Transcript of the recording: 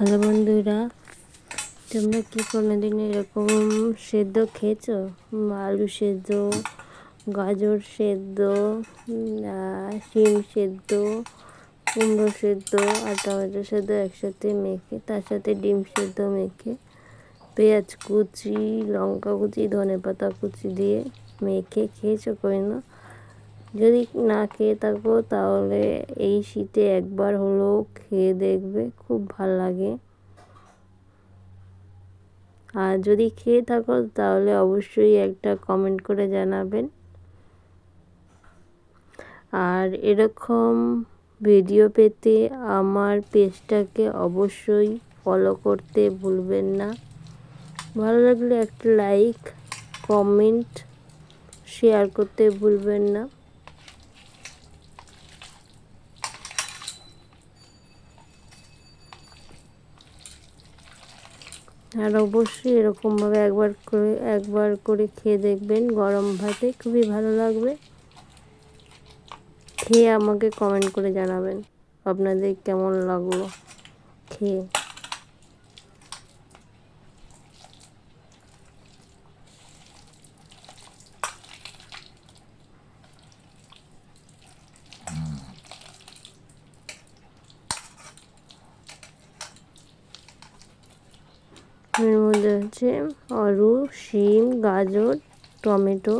Hello বন্ধুরা, তোমরা কি কোনো দিন এরকম সেদ্ধ খেয়েছো? আলু সেদ্ধ, গাজর সেদ্ধ শিম সেদ্ধ, কুমড়ো সেদ্ধ আর টমেটো সেদ্ধ একসাথে মেখে, তার সাথে ডিম সেদ্ধ মেখে, পেঁয়াজ কুচি, লঙ্কা কুচি ধনে পাতা কুচি দিয়ে মেখে খেয়েছো না? যদি না খেয়ে থাকো, তাহলে এই শীতে একবার হলেও খেয়ে দেখবে, খুব ভালো লাগে। আর যদি খেয়ে থাকো, তাহলে অবশ্যই একটা কমেন্ট করে জানাবেন। আর এরকম ভিডিও পেতে আমার পেজটাকে অবশ্যই ফলো করতে ভুলবেন না। ভালো লাগলে একটা লাইক কমেন্ট শেয়ার করতে ভুলবেন না। আর অবশ্যই এরকমভাবে একবার করে একবার করে খেয়ে দেখবেন। গরম ভাতে খুবই ভালো লাগবে। খেয়ে আমাকে কমেন্ট করে জানাবেন। আপনাদের কেমন লাগল খেয়ে? এর মধ্যে হচ্ছে। আলু সিম গাজর টমেটো